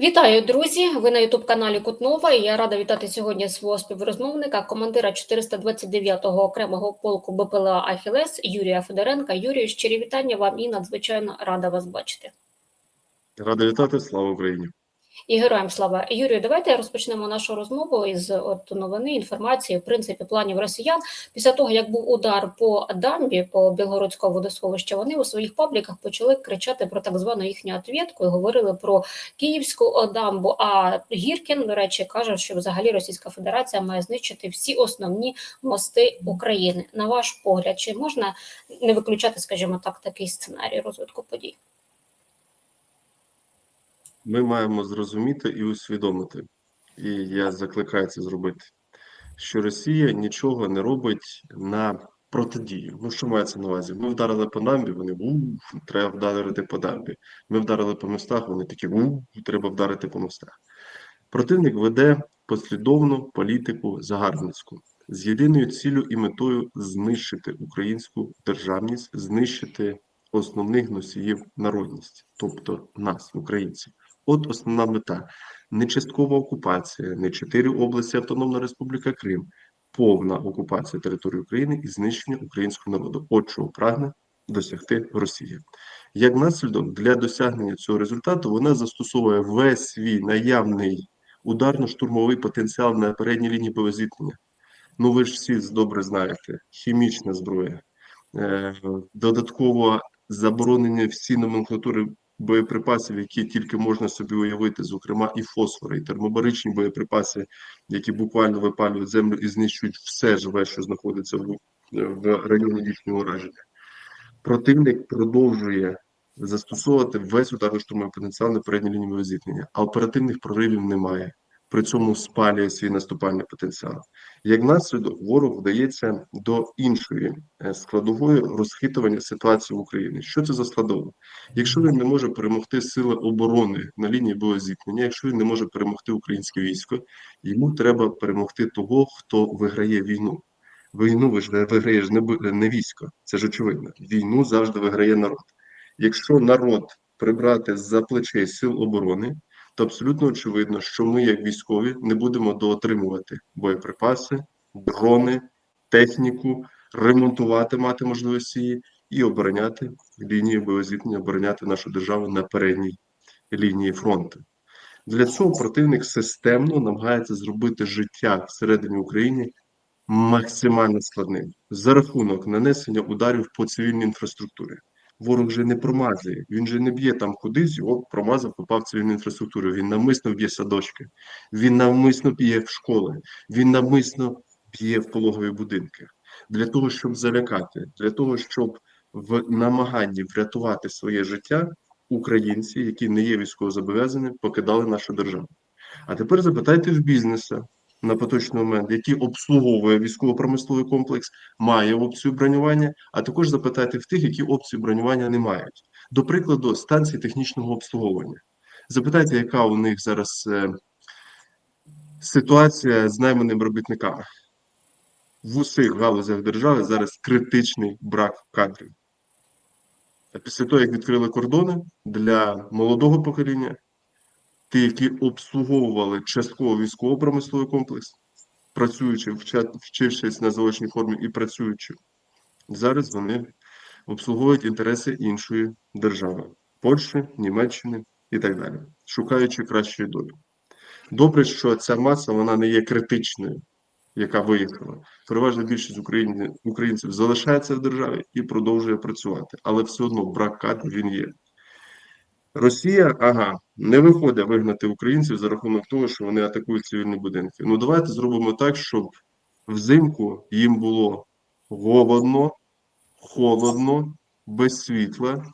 Вітаю, друзі! Ви на ютуб-каналі Кутнова. І я рада вітати сьогодні свого співрозмовника, командира 429-го окремого полку БПЛА Ахілес Юрія Федоренка. Юрію, щирі вітання вам і надзвичайно рада вас бачити. Рада вітати, слава Україні. І героям слава Юрію. Давайте розпочнемо нашу розмову із от новини інформації, в принципі, планів росіян. Після того як був удар по дамбі по Білгородському водосховищу, вони у своїх пабліках почали кричати про так звану їхню отвєтку і говорили про київську дамбу. А Гіркін, до речі, каже, що взагалі Російська Федерація має знищити всі основні мости України. На ваш погляд, чи можна не виключати, скажімо так, такий сценарій розвитку подій? Ми маємо зрозуміти і усвідомити, і я закликаю це зробити, що Росія нічого не робить на протидію. Ну, що мається на увазі? Ми вдарили по дамбі, вони ух, треба вдарити по дамбі. Ми вдарили по мостах, вони такі ух, треба вдарити по мостах. Противник веде послідовну політику загарбницьку з єдиною цілею і метою знищити українську державність, знищити основних носіїв народності, тобто нас, українців. От основна мета: не часткова окупація, не чотири області Автономна Республіка Крим, повна окупація території України і знищення українського народу. От чого прагне досягти Росія. Як наслідок для досягнення цього результату вона застосовує весь свій наявний ударно-штурмовий потенціал на передній лінії боєзіткнення. Ну ви ж всі добре знаєте, хімічна зброя, е, додатково заборонені всі номенклатури боєприпасів, які тільки можна собі уявити, зокрема і фосфори, і термобаричні боєприпаси, які буквально випалюють землю і знищують все живе, що знаходиться в, в районі їхнього ураження. Противник продовжує застосовувати весь ударно-штурмовий потенціал на передній лінії зіткнення, а оперативних проривів немає. При цьому спалює свій наступальний потенціал. Як наслідок, ворог вдається до іншої е, складової розхитування ситуації в Україні. Що це за складова? Якщо він не може перемогти сили оборони на лінії боєзіткнення, якщо він не може перемогти українське військо, йому треба перемогти того, хто виграє війну. Війну виграє ж не, військо, це ж очевидно. Війну завжди виграє народ. Якщо народ прибрати з-за плечей сил оборони, то абсолютно очевидно, що ми, як військові, не будемо доотримувати боєприпаси, дрони, техніку, ремонтувати мати можливість її і обороняти лінію боєзіткнення, обороняти нашу державу на передній лінії фронту. Для цього противник системно намагається зробити життя всередині України максимально складним за рахунок нанесення ударів по цивільній інфраструктурі. Ворог же не промазує, він же не б'є там кудись, його промазав, попав цивільну інфраструктуру. Він навмисно б'є садочки, він навмисно б'є в школи, він навмисно б'є в пологові будинки. Для того, щоб залякати, для того, щоб в намаганні врятувати своє життя українці, які не є військовозобов'язаними, покидали нашу державу. А тепер запитайте в бізнеса на поточний момент, який обслуговує військово-промисловий комплекс, має опцію бронювання, а також запитайте в тих, які опції бронювання не мають. До прикладу, станції технічного обслуговування. Запитайте, яка у них зараз е, ситуація з найманими робітниками. В усіх галузях держави зараз критичний брак кадрів. А після того, як відкрили кордони для молодого покоління, ті, які обслуговували частково військово-промисловий комплекс, працюючи, вчившись на заочній формі і працюючи, зараз вони обслуговують інтереси іншої держави Польщі, Німеччини і так далі, шукаючи кращої долі. Добре, що ця маса вона не є критичною, яка виїхала. Переважна більшість українців залишається в державі і продовжує працювати, але все одно брак кадрів він є. Росія, ага, не виходить вигнати українців за рахунок того, що вони атакують цивільні будинки. Ну давайте зробимо так, щоб взимку їм було голодно, холодно, без світла,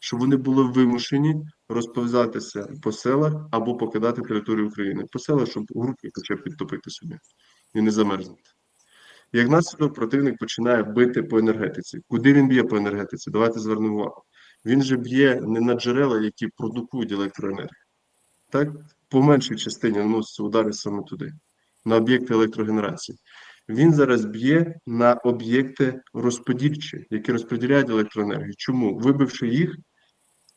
щоб вони були вимушені розповзатися по селах або покидати територію України. По селах, щоб групи хоча б підтопити собі і не замерзнути. Як наслідок, противник починає бити по енергетиці. Куди він б'є по енергетиці? Давайте звернемо увагу. Він же б'є не на джерела, які продукують електроенергію. Так, по меншій частині наносяться удари саме туди, на об'єкти електрогенерації. Він зараз б'є на об'єкти розподільчі, які розподіляють електроенергію. Чому? Вибивши їх,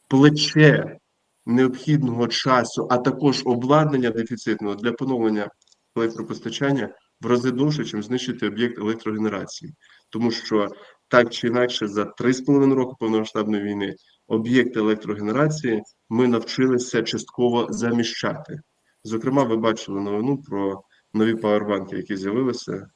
плече необхідного часу, а також обладнання дефіцитного для поновлення електропостачання в рази довше, ніж знищити об'єкт електрогенерації, тому що так чи інакше за 3,5 роки повномасштабної війни об'єкти електрогенерації ми навчилися частково заміщати. Зокрема, ви бачили новину про нові павербанки, які з'явилися.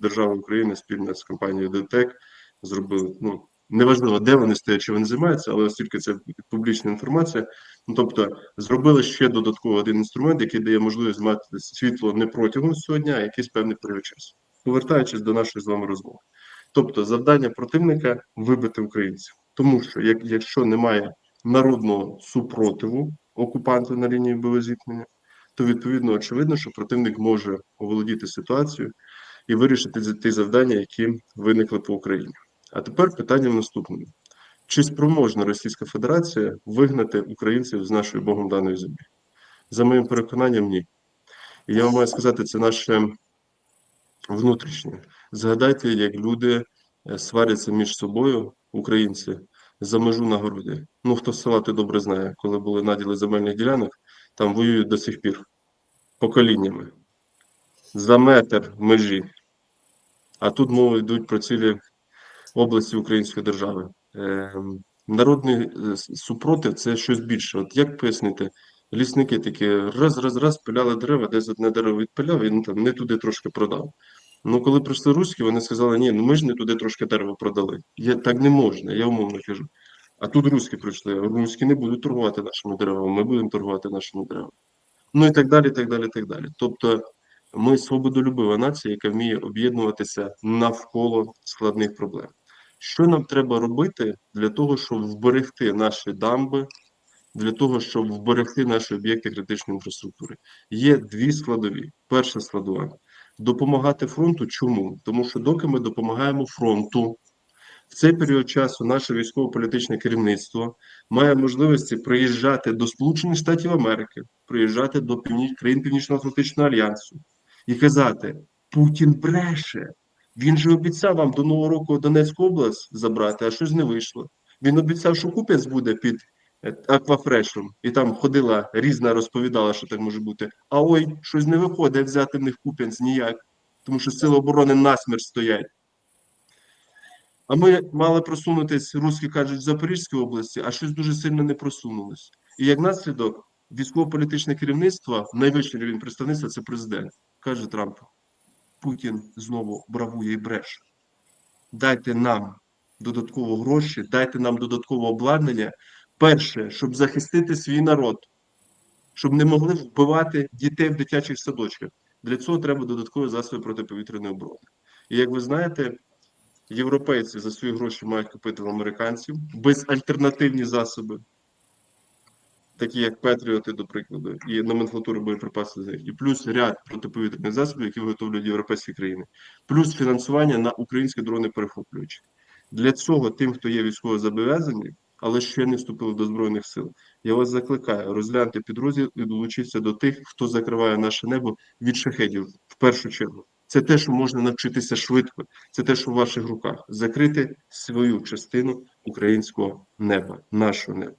Держава України спільно з компанією ДТЕК зробили. Ну неважливо, де вони стоять, чи вони займаються, але оскільки це публічна інформація, ну тобто зробили ще додатково один інструмент, який дає можливість мати світло не протягом всього дня, а якийсь певний період часу. Повертаючись до нашої з вами розмови. Тобто, завдання противника вибити українців, тому що як, якщо немає народного супротиву окупанту на лінії боєзіткнення, то відповідно очевидно, що противник може оволодіти ситуацією і вирішити ті завдання, які виникли по Україні. А тепер питання в наступному: чи спроможна Російська Федерація вигнати українців з нашої Богом даної землі? За моїм переконанням, ні. І я вам маю сказати, це наше внутрішнє. Згадайте, як люди е, сваряться між собою, українці, за межу на городі. Ну, хто з села ти добре знає, коли були наділи земельних ділянок, там воюють до сих пір поколіннями. За метр межі. А тут мови йдуть про цілі області Української держави. Ем, Народний е, супротив це щось більше. От як пояснити? Лісники такі раз, раз, раз пиляли дерева, десь одне дерево відпиляв і ну, там не туди трошки продав. Ну, коли прийшли руські, вони сказали, ні, ну ми ж не туди трошки дерева продали. Я, так не можна, я умовно кажу. А тут руські прийшли, руські не будуть торгувати нашими деревами, ми будемо торгувати нашими деревами. Ну і так далі, так далі, так далі. Тобто ми свободолюбива нація, яка вміє об'єднуватися навколо складних проблем. Що нам треба робити для того, щоб вберегти наші дамби, для того, щоб вберегти наші об'єкти критичної інфраструктури? Є дві складові. Перша складова допомагати фронту. Чому? Тому що доки ми допомагаємо фронту, в цей період часу наше військово-політичне керівництво має можливості приїжджати до Сполучених Штатів Америки, приїжджати до північ... країн Північно-Атлантичного альянсу і казати: Путін бреше. Він же обіцяв вам до Нового року Донецьку область забрати, а щось не вийшло. Він обіцяв, що купець буде під аквафрешем, і там ходила різна, розповідала, що так може бути. А ой, щось не виходить взяти в них купець ніяк, тому що сили оборони насмерть стоять. А ми мали просунутись, русські кажуть, в Запорізькій області, а щось дуже сильно не просунулось. І як наслідок, військово-політичне керівництво, найвищий рівень представництва це президент, каже Трамп. Путін знову бравує і бреше. Дайте нам додатково гроші, дайте нам додаткове обладнання. Перше, щоб захистити свій народ, щоб не могли вбивати дітей в дитячих садочках. Для цього треба додаткові засоби протиповітряної оборони. І як ви знаєте, європейці за свої гроші мають купити в американців безальтернативні засоби, такі як Петріоти, до прикладу, і номенклатури боєприпасів і плюс ряд протиповітряних засобів, які виготовлюють європейські країни, плюс фінансування на українські дрони перехоплюючі. Для цього тим, хто є військово зобов'язані, але ще не вступили до збройних сил. Я вас закликаю розгляньте підрозділ і долучитися до тих, хто закриває наше небо від шахедів в першу чергу. Це те, що можна навчитися швидко. Це те, що в ваших руках закрити свою частину українського неба, нашого неба.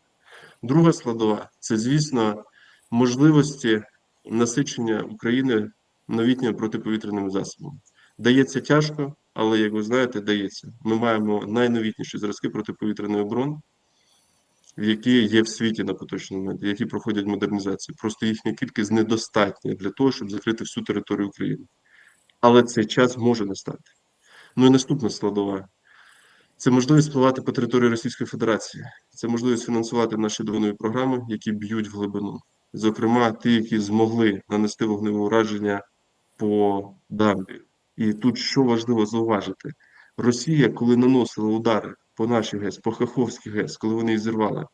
Друга складова це, звісно, можливості насичення України новітніми протиповітряними засобами. Дається тяжко, але як ви знаєте, дається. Ми маємо найновітніші зразки протиповітряної оборони, які є в світі на поточний момент, які проходять модернізацію. Просто їхня кількість недостатня для того, щоб закрити всю територію України. Але цей час може настати. Ну і наступна складова це можливість впливати по території Російської Федерації. Це можливість фінансувати наші дронові програми, які б'ють в глибину. Зокрема, ті, які змогли нанести вогневе ураження по дамбі. І тут що важливо зауважити: Росія, коли наносила удари по нашій ГЕС, по Хаховській ГЕС, коли вони їх зірвали,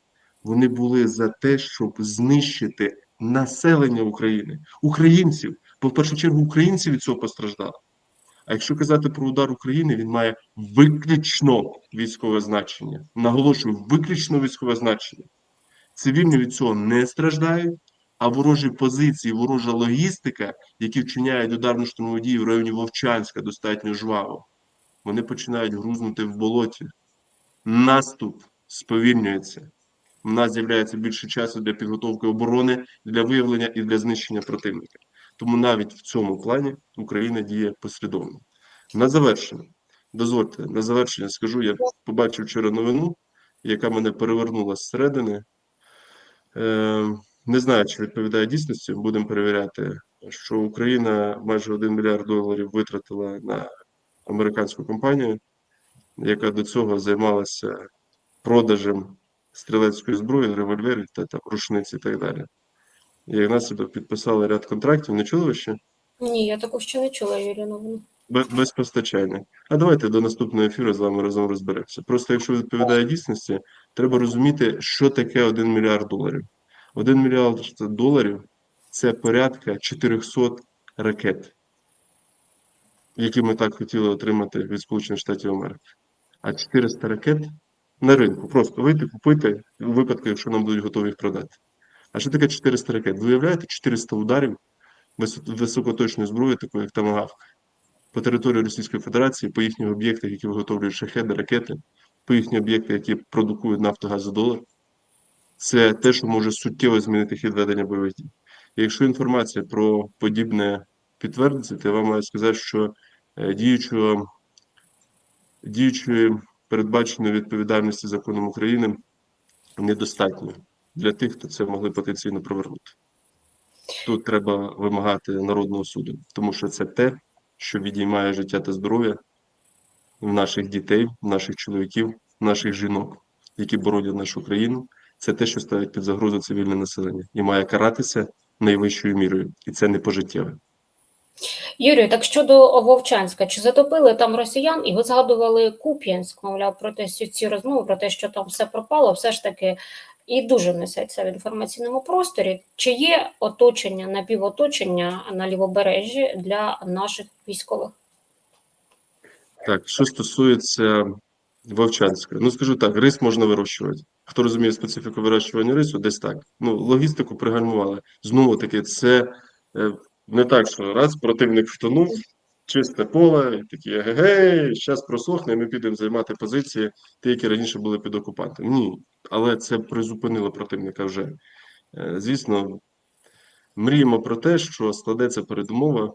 вони були за те, щоб знищити населення України, українців. Бо в першу чергу українці від цього постраждали. А якщо казати про удар України, він має виключно військове значення. Наголошую, виключно військове значення. Цивільні від цього не страждають, а ворожі позиції, ворожа логістика, які вчиняють ударну штурмову дію в районі Вовчанська достатньо жваво, вони починають грузнути в болоті. Наступ сповільнюється. в нас з'являється більше часу для підготовки оборони, для виявлення і для знищення противника. Тому навіть в цьому плані Україна діє послідовно. На завершення, дозвольте, на завершення скажу, я побачив вчора новину, яка мене перевернула зсередини. Е, не знаю, чи відповідає дійсності, будемо перевіряти, що Україна майже 1 мільярд доларів витратила на американську компанію, яка до цього займалася продажем стрілецької зброї, револьверів та там, рушниць і так далі. І як наслідок підписали ряд контрактів. Не чули ви ще? Ні, я також ще не чула Юрію новину. Без, без постачання. А давайте до наступного ефіру з вами разом розберемося. Просто якщо відповідає дійсності, треба розуміти, що таке 1 мільярд доларів. 1 мільярд доларів це порядка 400 ракет, які ми так хотіли отримати від Сполучених Штатів Америки. А 400 ракет на ринку. Просто вийти, купити у випадку, якщо нам будуть готові їх продати. А що таке 400 ракет? Ви уявляєте 400 ударів високоточної зброї, такої як Тамагавк, по території Російської Федерації, по їхніх об'єктах, які виготовлюють шахеди, ракети, по їхні об'єкти, які продукують нафту, газ і долар. Це те, що може суттєво змінити хід ведення бойових дій. Якщо інформація про подібне підтвердиться, то я вам маю сказати, що е, діючого, діючої передбаченої відповідальності законом України недостатньо для тих, хто це могли потенційно провернути. Тут треба вимагати народного суду, тому що це те, що відіймає життя та здоров'я наших дітей, наших чоловіків, наших жінок, які боронять нашу країну. Це те, що ставить під загрозу цивільне населення і має каратися найвищою мірою, і це не пожиттєве. Юрію, так щодо Вовчанська, чи затопили там росіян, і ви згадували Куп'янськ, мовляв, про те, ці розмови про те, що там все пропало, все ж таки і дуже несеться в інформаційному просторі. Чи є оточення, напівоточення на лівобережжі для наших військових? Так, що стосується Вовчанської, ну скажу так, рис можна вирощувати. Хто розуміє специфіку вирощування рису, десь так. Ну, логістику пригальмували. Знову таки, це е, не так, що раз противник втонув, чисте поле, такі егегей, зараз просохне, ми підемо займати позиції, ті, які раніше були під окупантом. Ні, але це призупинило противника вже. Е, Звісно, мріємо про те, що складеться передумова,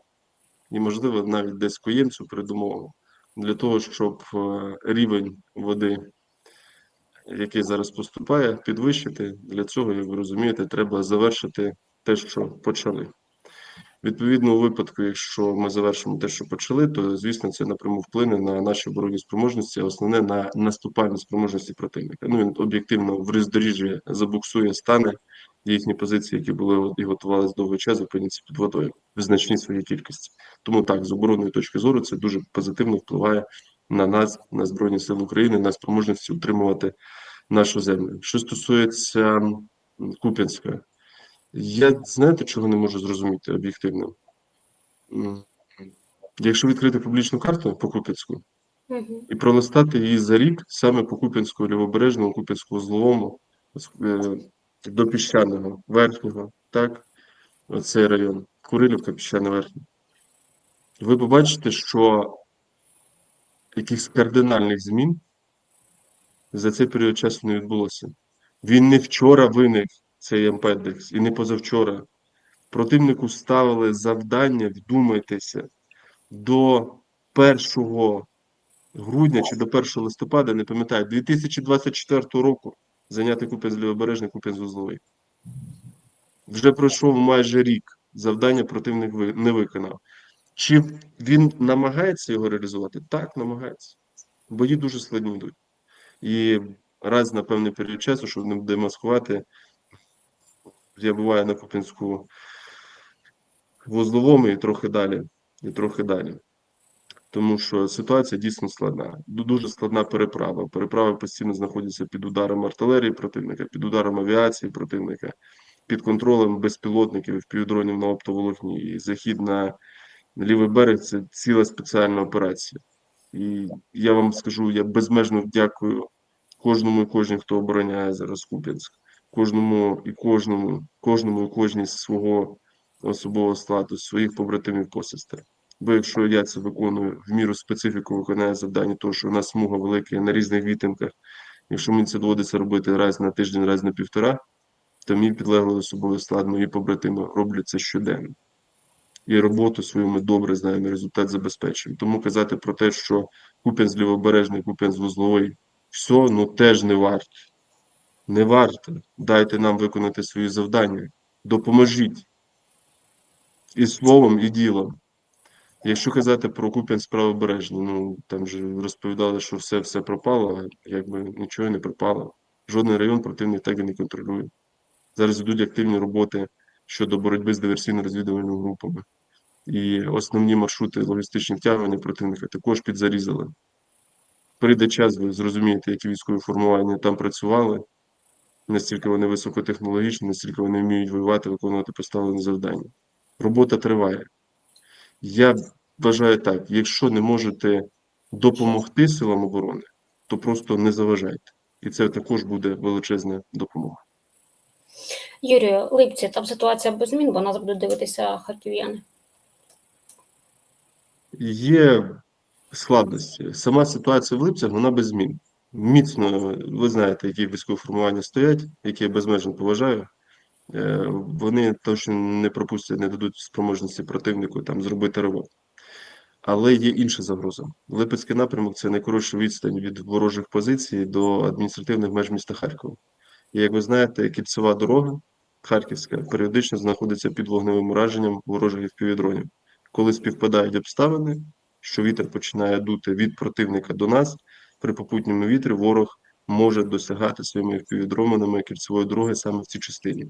і, можливо, навіть десь коєм цю передумову для того, щоб е, рівень води, який зараз поступає, підвищити. Для цього, як ви розумієте, треба завершити те, що почали. Відповідно, у випадку, якщо ми завершимо те, що почали, то звісно це напряму вплине на наші оборонні спроможності, а основне на наступальні спроможності противника. Ну він об'єктивно в роздоріжжі забуксує, стане їхні позиції, які були і готувалися довгий час, опиняться під водою в значній своїй кількості. Тому так, з оборонної точки зору, це дуже позитивно впливає на нас, на Збройні Сили України, на спроможності утримувати нашу землю. Що стосується Куп'янська, я знаєте, чого не можу зрозуміти об'єктивно? Якщо відкрити публічну карту по Куп'янську Угу. і пролистати її за рік саме по Куп'янську, Лівобережному, Куп'янську, Зловому, е, до Піщаного, Верхнього, так, оцей район, Курилівка, Піщане Верхнє. Ви побачите, що якихось кардинальних змін за цей період часу не відбулося. Він не вчора виник, цей ампедекс, і не позавчора. Противнику ставили завдання, вдумайтеся, до 1 грудня чи до 1 листопада, не пам'ятаю, 2024 року зайняти Куп'янськ Лівобережний, Куп'янськ Узловий. Вже пройшов майже рік. Завдання противник не виконав. Чи він намагається його реалізувати? Так, намагається. Бої дуже складні йдуть. І раз на певний період часу, щоб не демаскувати, я буваю на Куп'янську вузловому і трохи далі, і трохи далі. Тому що ситуація дійсно складна. Дуже складна переправа. Переправи постійно знаходяться під ударом артилерії противника, під ударом авіації противника, під контролем безпілотників і впівдронів на оптоволокні. І захід на лівий берег це ціла спеціальна операція. І я вам скажу, я безмежно дякую кожному і кожній, хто обороняє зараз Куп'янськ. Кожному і кожному, кожному і кожній з свого особового складу, своїх побратимів посестер. Бо якщо я це виконую в міру специфіку виконання завдання, того що у нас смуга велика на різних відтинках, Якщо мені це доводиться робити раз на тиждень, раз на півтора, то мій підлеглий особовий склад, мої побратими роблять це щоденно. І роботу свою ми добре знаємо, результат забезпечуємо. Тому казати про те, що Куп'янськ лівобережний, Куп'янськ вузловий, все, ну теж не варто. Не варто. Дайте нам виконати свої завдання. Допоможіть. І словом, і ділом. Якщо казати про Куп'янськ правобережний, ну там же розповідали, що все все пропало, а якби нічого не пропало. Жодний район противник так і не контролює. Зараз йдуть активні роботи щодо боротьби з диверсійно-розвідувальними групами. І основні маршрути логістичних втягнення противника також підзарізали. Прийде час, ви зрозумієте, які військові формування там працювали, настільки вони високотехнологічні, настільки вони вміють воювати, виконувати поставлені завдання. Робота триває. Я вважаю так: якщо не можете допомогти силам оборони, то просто не заважайте. І це також буде величезна допомога. Юрію, Липці, там ситуація без змін, бо нас будуть дивитися харків'яни. Є складності. Сама ситуація в Липцях, вона без змін. Міцно, ви знаєте, які військові формування стоять, які я безмежно поважаю. Е, Вони точно не пропустять, не дадуть спроможності противнику там зробити ремонт. Але є інша загроза. Липецький напрямок це найкоротша відстань від ворожих позицій до адміністративних меж міста Харкова. І як ви знаєте, кільцева дорога Харківська періодично знаходиться під вогневим ураженням ворожих впівдронів. Коли співпадають обставини, що вітер починає дути від противника до нас, при попутньому вітрі ворог може досягати своїми впівдроменами кільцевої дороги саме в цій частині.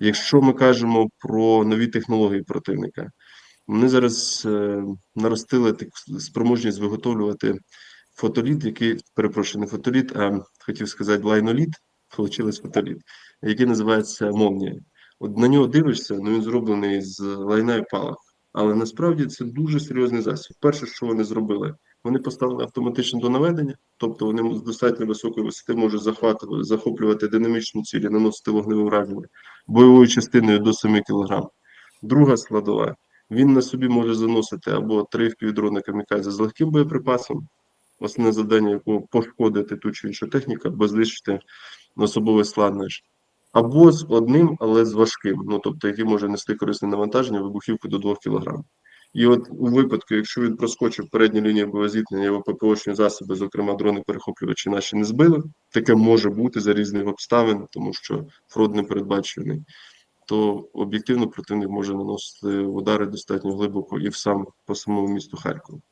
Якщо ми кажемо про нові технології противника, вони зараз е, наростили так, спроможність виготовлювати фотоліт, який, перепрошую, не фотоліт, а хотів сказати лайноліт, вийшло фотоліт, який називається Молнія. От на нього дивишся, ну він зроблений з лайна і палок. Але насправді це дуже серйозний засіб. Перше, що вони зробили, вони поставили автоматично до наведення, тобто вони з достатньо високої висоти можуть захватувати, захоплювати динамічні цілі, наносити вогневе враження бойовою частиною до 7 кг. Друга складова. Він на собі може заносити або три впівдрони камікадзе з легким боєприпасом, основне завдання якого пошкодити ту чи іншу техніку, або знищити особовий склад наш. Або з одним, але з важким, ну тобто, який може нести корисне навантаження, вибухівку до 2 кг. І от у випадку, якщо він проскочив передню лінію боєзіткнення, його ППОшні засоби, зокрема дрони перехоплювачі наші не збили, таке може бути за різних обставин, тому що фронт не передбачений, то об'єктивно противник може наносити удари достатньо глибоко і в сам по самому місту Харкову.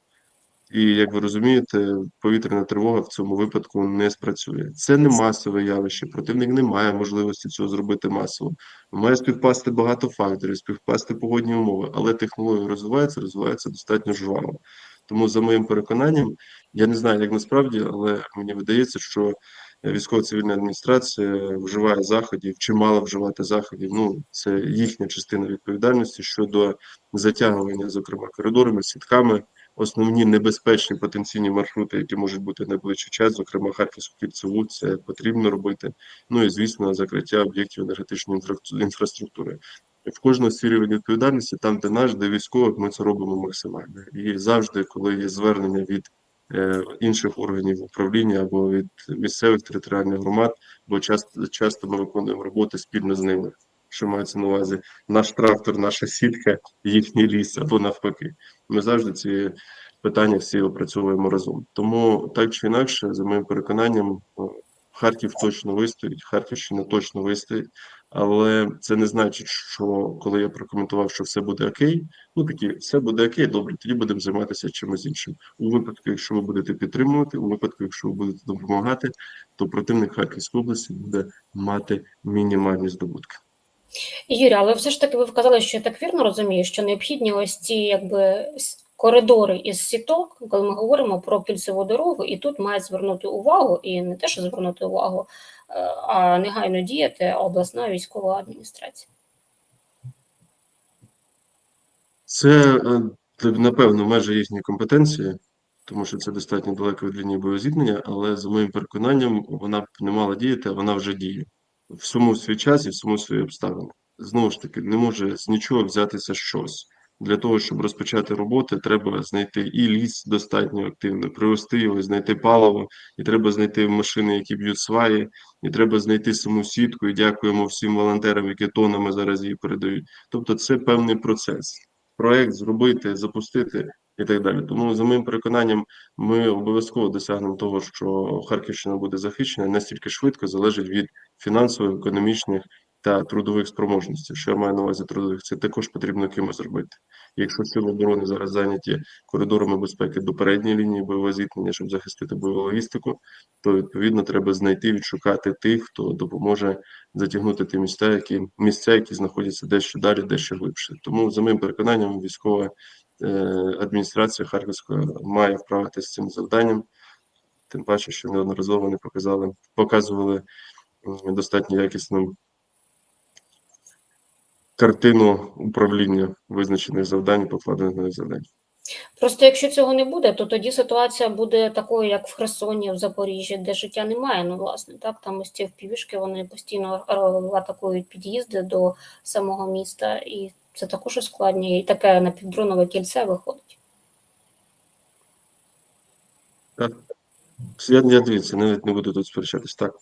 І як ви розумієте, повітряна тривога в цьому випадку не спрацює. Це не масове явище. Противник не має можливості цього зробити масово. Має співпасти багато факторів, співпасти погодні умови, але технології розвиваються, розвиваються достатньо жваво. Тому, за моїм переконанням, я не знаю, як насправді, але мені видається, що військово-цивільна адміністрація вживає заходів чи мала вживати заходів. Ну це їхня частина відповідальності щодо затягування, зокрема коридорами, сітками основні небезпечні потенційні маршрути, які можуть бути найближчий час, зокрема Харківську кільцеву, це потрібно робити. Ну і звісно, закриття об'єктів енергетичної інфра- інфраструктури. В кожному сфері відповідальності, там, де наш, де військових, ми це робимо максимально. І завжди, коли є звернення від е, інших органів управління або від місцевих територіальних громад, бо часто, часто ми виконуємо роботи спільно з ними. Що мається на увазі наш трактор, наша сітка, їхній ліс або навпаки. Ми завжди ці питання всі опрацьовуємо разом. Тому так чи інакше, за моїм переконанням, Харків точно вистоїть, Харківщина точно вистоїть, але це не значить, що коли я прокоментував, що все буде окей, ну такі все буде окей, добре, тоді будемо займатися чимось іншим. У випадку, якщо ви будете підтримувати, у випадку, якщо ви будете допомагати, то противник Харківської області буде мати мінімальні здобутки. Юрій, але все ж таки ви вказали, що я так вірно розумію, що необхідні ось ці якби коридори із сіток, коли ми говоримо про кільцеву дорогу, і тут має звернути увагу, і не те, що звернути увагу, е, а негайно діяти обласна військова адміністрація. Це, е, напевно, межі їхньої компетенції, тому що це достатньо далеко від лінії боєзіткнення, але за моїм переконанням, вона б не мала діяти, а вона вже діє. Всьому свій час і всьому свої обставини. Знову ж таки, не може з нічого взятися щось. Для того, щоб розпочати роботи, треба знайти і ліс достатньо активно, привезти його, знайти паливо, і треба знайти машини, які б'ють сваї, і треба знайти саму сітку. І дякуємо всім волонтерам, які тонами зараз її передають. Тобто, це певний процес. Проект зробити, запустити і так далі. Тому, за моїм переконанням, ми обов'язково досягнемо того, що Харківщина буде захищена настільки швидко залежить від фінансових, економічних та трудових спроможностей. Що я маю на увазі трудових, це також потрібно кимось зробити. Якщо сили оборони зараз зайняті коридорами безпеки до передньої лінії бойового зіткнення, щоб захистити бойову логістику, то відповідно треба знайти відшукати тих, хто допоможе затягнути ті місця, які місця, які знаходяться дещо далі, дещо глибше. Тому за моїм переконанням, військова адміністрація Харківська має вправитися з цим завданням. Тим паче, що неодноразово вони показали, показували достатньо якісну картину управління визначених завдань, покладених завдань. Просто якщо цього не буде, то тоді ситуація буде такою, як в Херсоні, в Запоріжжі, де життя немає. Ну, власне, так там ось ці впівішки, вони постійно е, атакують під'їзди до самого міста, і це також ускладнює, і таке напівдронове кільце виходить. Так. Я, дивіться, навіть не буду тут сперечатись. Так,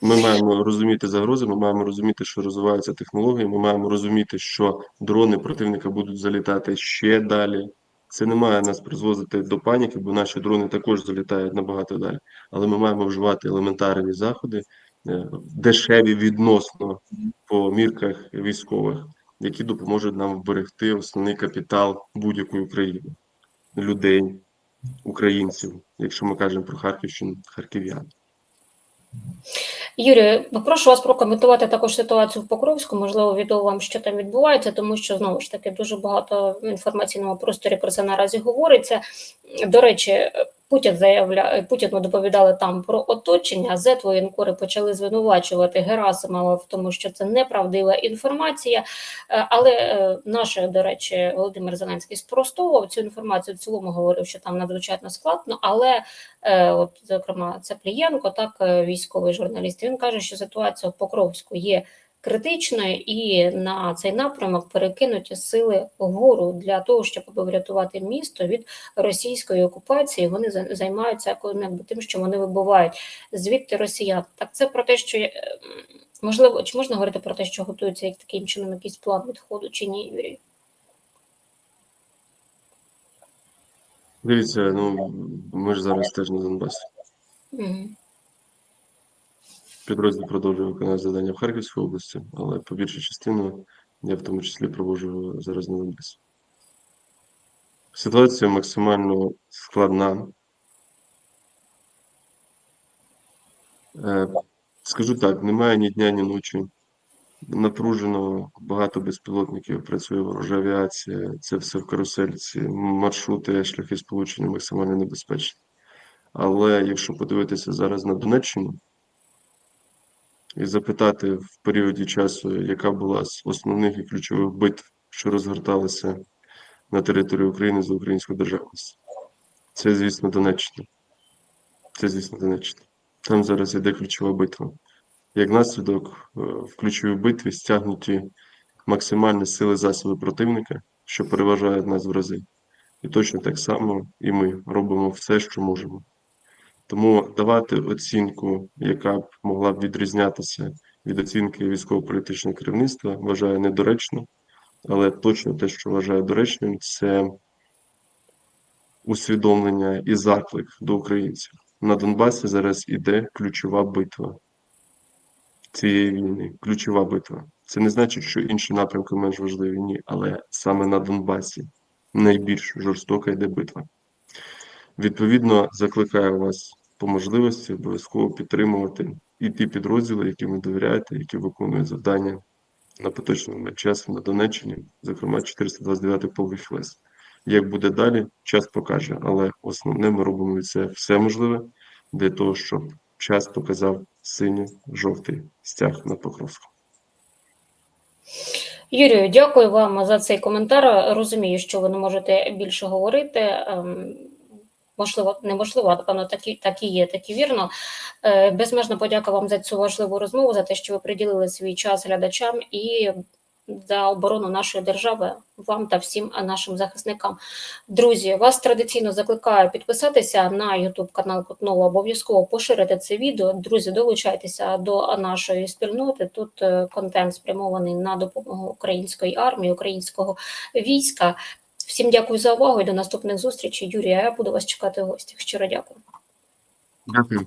ми маємо розуміти загрози, ми маємо розуміти, що розвиваються технології, ми маємо розуміти, що дрони противника будуть залітати ще далі. Це не має нас призвозити до паніки, бо наші дрони також залітають набагато далі. Але ми маємо вживати елементарні заходи, е, дешеві відносно по мірках військових, які допоможуть нам вберегти основний капітал будь-якої країни, людей, українців, якщо ми кажемо про Харківщину, харків'ян. Юрію, прошу вас прокоментувати також ситуацію в Покровську. Можливо, відомо вам, що там відбувається, тому що знову ж таки дуже багато в інформаційному просторі про це наразі говориться. До речі, Путін заявляє, Путіну доповідали там про оточення. Зет воєнкори почали звинувачувати Герасимова в тому, що це неправдива інформація. Е, Але е, наш, до речі, Володимир Зеленський спростовував цю інформацію. В цілому говорив, що там надзвичайно складно. Але е, от, зокрема, Цеплієнко, так військовий журналіст. Він каже, що ситуація в Покровську є критичною, і на цей напрямок перекинуті сили вгору для того, щоб врятувати місто від російської окупації. Вони за- займаються якби тим, що вони вибивають звідти росіян. Так це про те, що е, можливо, чи можна говорити про те, що готується як таким чином якийсь план відходу, чи ні, Юрій? Дивіться, ну ми ж зараз теж на Донбасі. Мгм. Підрозділ продовжує виконувати завдання в Харківській області, але по більшій частині я в тому числі проводжу зараз на Донбасі. Ситуація максимально складна. Е, Скажу так, немає ні дня, ні ночі. Напружено, багато безпілотників, працює ворожа авіація, це все в карусельці, маршрути, шляхи сполучення максимально небезпечні. Але якщо подивитися зараз на Донеччину і запитати в періоді часу, яка була з основних і ключових битв, що розгорталися на території України за українську державність, це, звісно, Донеччина. Це, звісно, Донеччина. Там зараз іде ключова битва. Як наслідок, е, в ключовій битві стягнуті максимальні сили засоби противника, що переважають нас в рази. І точно так само і ми робимо все, що можемо. Тому давати оцінку, яка б могла б відрізнятися від оцінки військово-політичного керівництва, вважаю недоречно, але точно те, що вважаю доречним, це усвідомлення і заклик до українців. На Донбасі зараз іде ключова битва цієї війни. Ключова битва. Це не значить, що інші напрямки менш важливі, ні, але саме на Донбасі найбільш жорстока йде битва. Відповідно, закликаю вас по можливості обов'язково підтримувати і ті підрозділи, яким ви довіряєте, які виконують завдання на поточний момент часу на Донеччині, зокрема 429 полк ФЛС. Як буде далі, час покаже, але основне ми робимо це все можливе для того, щоб час показав синьо-жовтий стяг на Покровську. Юрію, дякую вам за цей коментар. Розумію, що ви не можете більше говорити. Можливо, неможливо, а напевно, так і, є, так і вірно. Е, Безмежна подяка вам за цю важливу розмову, за те, що ви приділили свій час глядачам і за оборону нашої держави, вам та всім нашим захисникам. Друзі, вас традиційно закликаю підписатися на YouTube канал Котнова, обов'язково поширити це відео. Друзі, долучайтеся до нашої спільноти. Тут е, контент спрямований на допомогу української армії, українського війська. Всім дякую за увагу і до наступних зустрічей. Юрія, я буду вас чекати в гостях. Щиро дякую. Дякую.